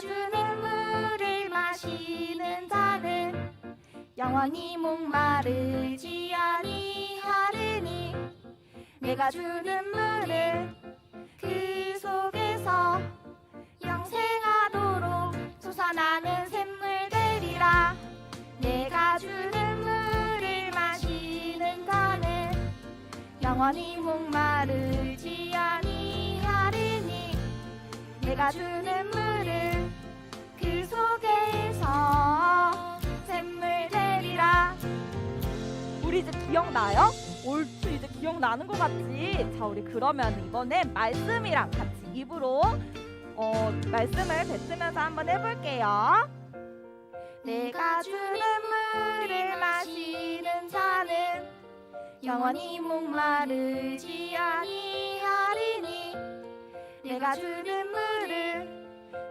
주는 물을 마시는 자는 영원히 목마르지 아니하리니 내가 주는 물을 그 속에서 영생하도록 솟아나는 샘물 되리라 내가 주는 물을 마시는 자는 영원히 목마르지 아니하리니 내가 주는 물 우리 이제 기억나요? 옳지 이제 기억나는 것 같지? 자 우리 그러면 이번엔 말씀이랑 같이 입으로 어, 말씀을 뱉으면서 한번 해볼게요 내가 주는 물을 마시는 자는 영원히 목마르지 아니하리니 내가 주는 물을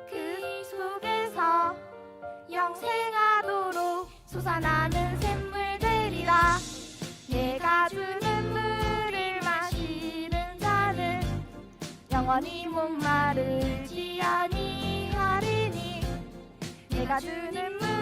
그 속에서 영생하도록 솟아나는 샘 영원히 목마르지 아니하리니 내가 주는 물